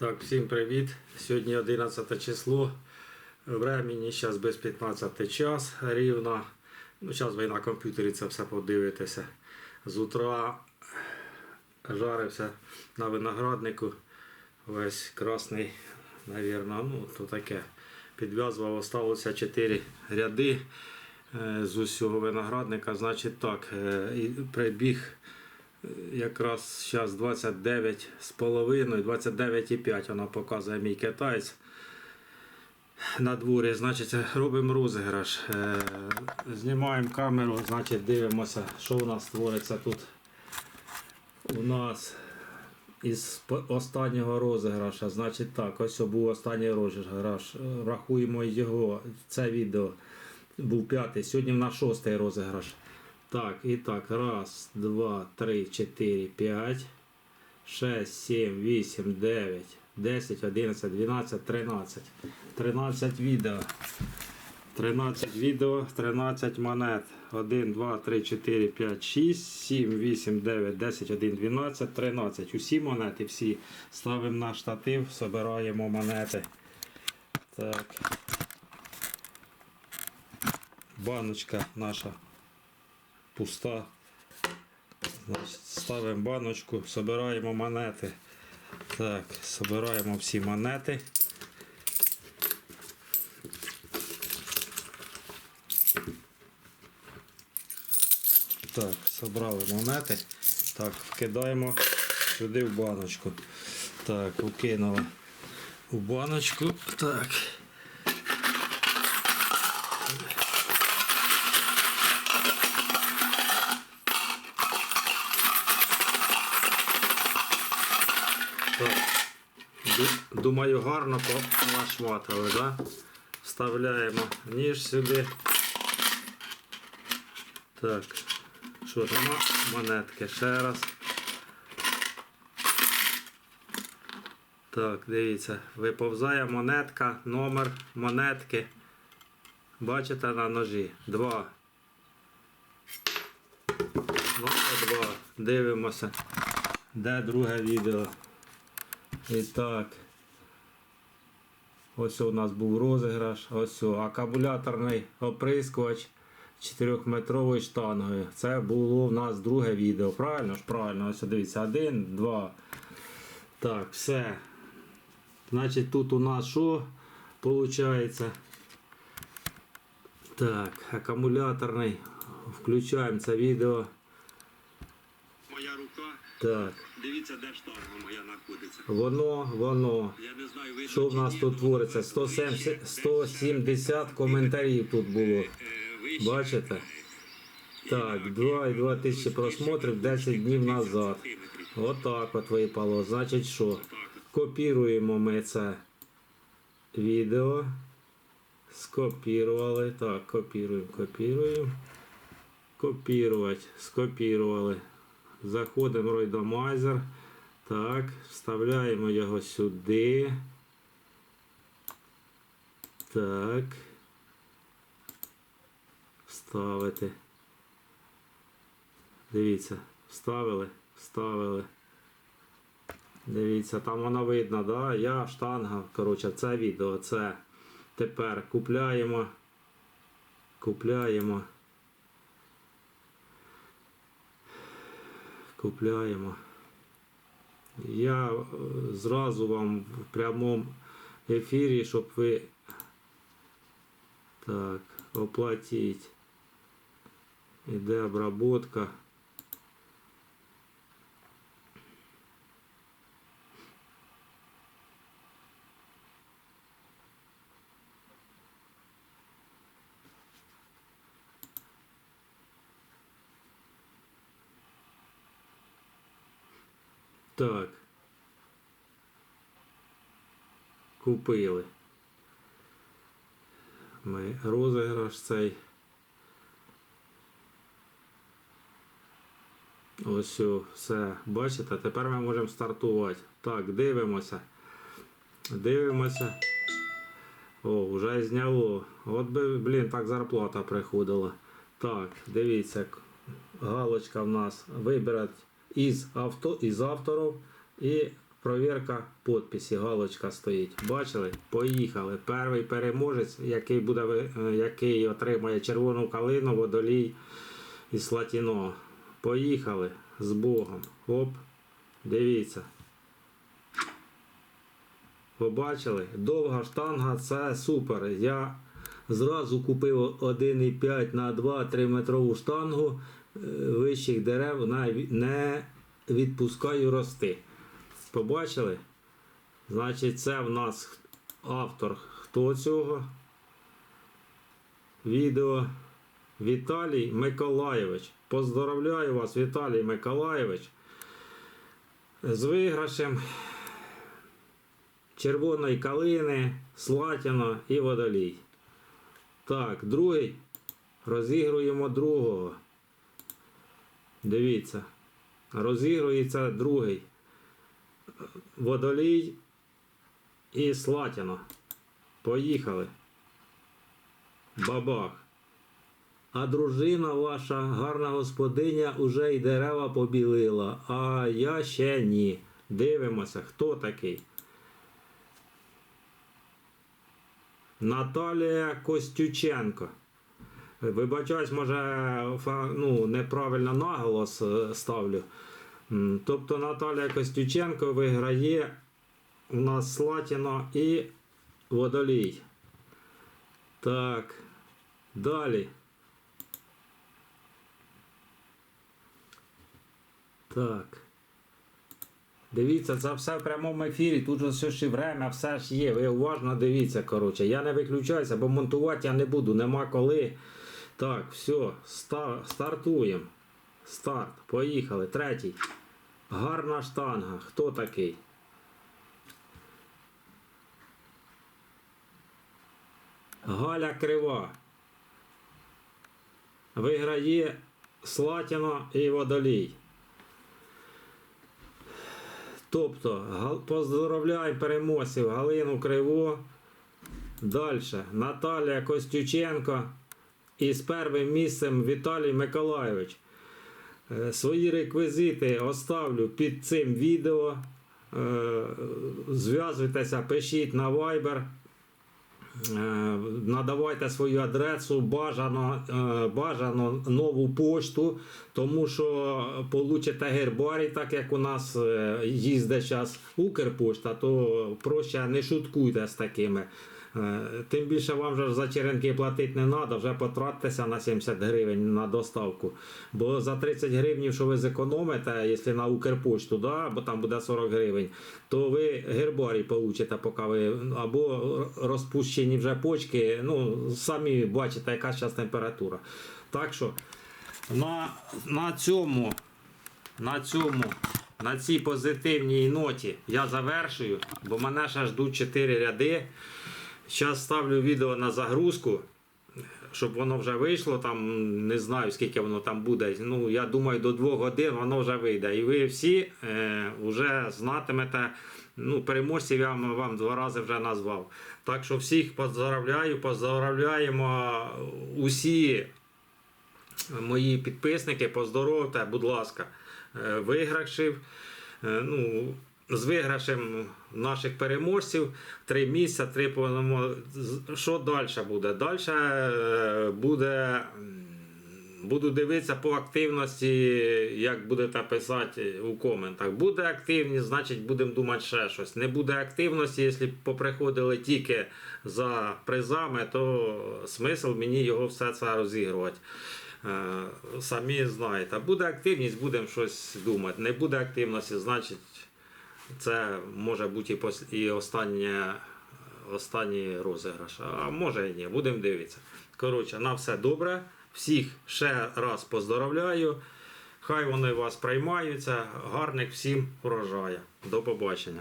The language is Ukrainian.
Так, всім привіт. Сьогодні 11 число. Времені зараз без 15 час рівно. Ну, зараз ви на комп'ютері це все подивитеся. З утра жарився на винограднику. Весь красний, навірно, ну то таке. Підв'язував, осталося 4 ряди е, з усього виноградника. Значить так, е, прибіг якраз зараз 29 з половиною, 29,5 вона показує мій китаєць. На дворі, значить, робимо розіграш. Е, Знімаємо камеру, значить, дивимося, що у нас твориться тут. У нас із останнього розіграша, значить так, ось був останній розіграш. Рахуємо його, це відео був п'ятий, сьогодні в нас шостий розіграш. Так, і так, раз, два, три, чотири, п'ять, шесть, сім, вісім, дев'ять, десять, одинадцять, дванадцять, тринадцять. Тринадцять відео. 13 відео, 13 монет. 1, 2, 3, 4, 5, 6, 7, 8, 9, 10, 1, 12, 13. Усі монети всі ставимо на штатив, збираємо монети. Так. Баночка наша пуста. Ставимо баночку, збираємо монети. Так, збираємо всі монети. Так, зібрали монети. Так, вкидаємо сюди в баночку. Так, укинули у баночку. Так. Думаю, гарно полашматили, да? Вставляємо ніж сюди. Так. Що там? Монетки ще раз. Так, дивіться, виповзає монетка, номер монетки. Бачите на ножі. Два. Номер два. Дивимося. Де друге відео? І так. Ось у нас був розіграш. Ось акумуляторний оприскувач 4-метровою штангою. Це було в нас друге відео. Правильно ж? Правильно. Ось дивіться. Один, два. Так, все. Значить, тут у нас що виходить? Так, акумуляторний. Включаємо це відео. Так, Дивіться, де штанга моя знаходиться. воно, воно. Я не знаю, ви Що в нас тут твориться? 170, 170 коментарів тут було. Бачите? Так, 2,2 тисячі просмотрів 10 днів назад. Отак от випало. Значить що? Копіруємо ми це відео. Скопірували. Так, копіруємо, копіруємо. Копірувати. Скопірували. Заходимо в Randomizer. Так, вставляємо його сюди. Так. Вставити. Дивіться, вставили, вставили. Дивіться, там воно видно, да? Я штанга. Коротше, це відео, це. Тепер купляємо. Купляємо. Купляємо. Я е, зразу вам в прямому ефірі, щоб ви так, оплатіть. Іде обработка. Так. Купили. Ми розіграш цей. Ось все. Бачите, тепер ми можемо стартувати. Так, дивимося. Дивимося. О, вже зняло. От би, блін, так зарплата приходила. Так, дивіться, галочка в нас вибирати із авто, із авторів і провірка підписі, галочка стоїть. Бачили? Поїхали. Перший переможець, який буде е, який отримає червону калину, водолій і слатіно. Поїхали з Богом. Оп. Дивіться. Побачили? Довга штанга це супер. Я зразу купив 1,5 на 2-3 метрову штангу вищих дерев, навіть не відпускаю рости. Побачили? Значить, це в нас автор хто цього відео Віталій Миколаєвич. Поздоровляю вас, Віталій Миколаєвич. З виграшем червоної калини, Слатіна і водолій. Так, другий. Розігруємо другого. Дивіться. Розігрується другий. Водолій і Слатіна. Поїхали. Бабах. А дружина ваша, гарна господиня, уже й дерева побілила, а я ще ні. Дивимося, хто такий. Наталія Костюченко. Вибачаюсь, може, ну, неправильно наголос е, ставлю. Тобто Наталія Костюченко виграє у нас Слатіно і Водолій. Так. Далі. Так. Дивіться, це все в прямому ефірі. Тут же все ще время, все ж є. Ви уважно дивіться, коротше. Я не виключаюся, бо монтувати я не буду, нема коли. Так, все, ста- стартуємо. Старт. Поїхали. Третій. Гарна штанга. Хто такий? Галя Крива. Виграє Слатіно і Водолій. Тобто, поздравляємо переможців Галину Криву. Далі. Наталія Костюченко. І з першим місцем Віталій Миколайович. Е, Свої реквізити оставлю під цим відео. Е, Зв'язуйтеся, пишіть на Viber. Е, Надавайте свою адресу, бажано, бажано нову пошту, тому що получите гербарій, так як у нас е, їздить зараз Укрпошта, то проще не шуткуйте з такими. Е, Тим більше вам вже за черенки платити не треба, вже потратьтеся на 70 гривень на доставку. Бо за 30 гривень, що ви зекономите, якщо на Укрпошту, да, бо там буде 40 гривень, то ви гербарій получите, поки ви або розпущені вже почки. Ну, самі бачите, яка зараз температура. Так що на, на цьому, на цьому, на цій позитивній ноті я завершую, бо мене ще ждуть 4 ряди. Зараз ставлю відео на загрузку, щоб воно вже вийшло. Там не знаю скільки воно там буде. Ну я думаю, до 2 годин воно вже вийде. І ви всі е, вже знатимете. Ну, переможців я вам, два рази вже назвав. Так що всіх поздравляю, поздравляємо усі мої підписники, поздоровте, будь ласка, е, виграшів. Е, Ну, з виграшем наших переможців три місця, три Що далі буде? Далі е, буде. Буду дивитися по активності, як будете писати у коментах. Буде активність, значить будемо думати ще щось. Не буде активності, якщо поприходили тільки за призами, то смисл мені його все це розігрувати. Е, Самі знаєте. Буде активність, будемо щось думати. Не буде активності, значить це може бути і, останнє, останній розіграш. А може і ні, будемо дивитися. Коротше, на все добре. Всіх ще раз поздоровляю. Хай вони вас приймаються. Гарних всім урожаю. До побачення.